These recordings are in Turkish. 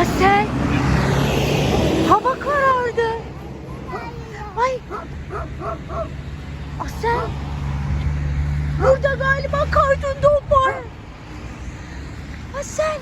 Asel. Hava karardı. Ay. Asel. Burada galiba kartun dog var. Asel.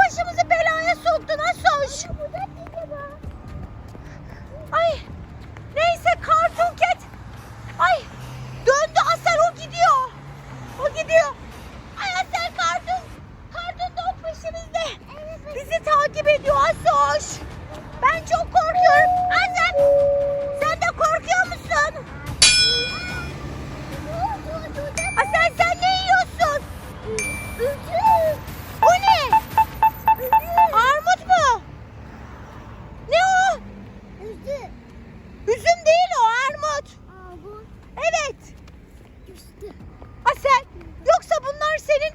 Başımızı belaya soktun Asoş. Ay. Asel yoksa bunlar senin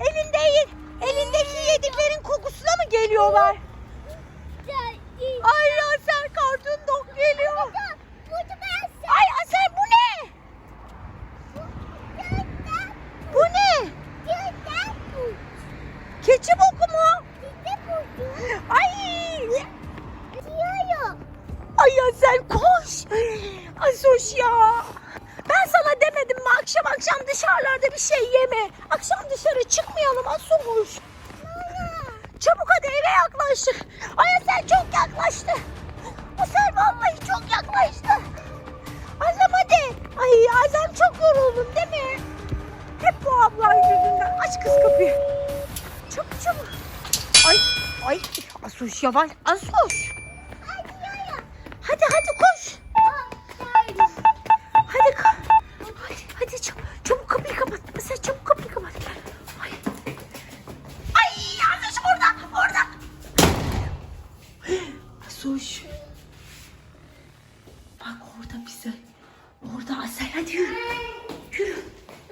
elin değil. Elindeki yediklerin kokusuna mı geliyorlar? Ay Asel kartun dog geliyor. Ay Asel bu ne? Bu ne? Keçi boku mu? Ay. Ay Asel koş. Asoş ya. Ben sana demedim mi akşam akşam dışarılarda bir şey yeme. Akşam dışarı çıkmayalım Asoş. Çabuk hadi eve yaklaştık. Ay Asel çok yaklaştı. Asel vallahi çok yaklaştı. Azem hadi. Ay Azem çok yoruldun değil mi? Hep bu ablan yüzünden. Aç kız kapıyı. Çabuk çabuk. Ay ay Asoş yavaş. Asoş. Hadi hadi koş. Orada bize. Orada Asel hadi yürü. Yürü.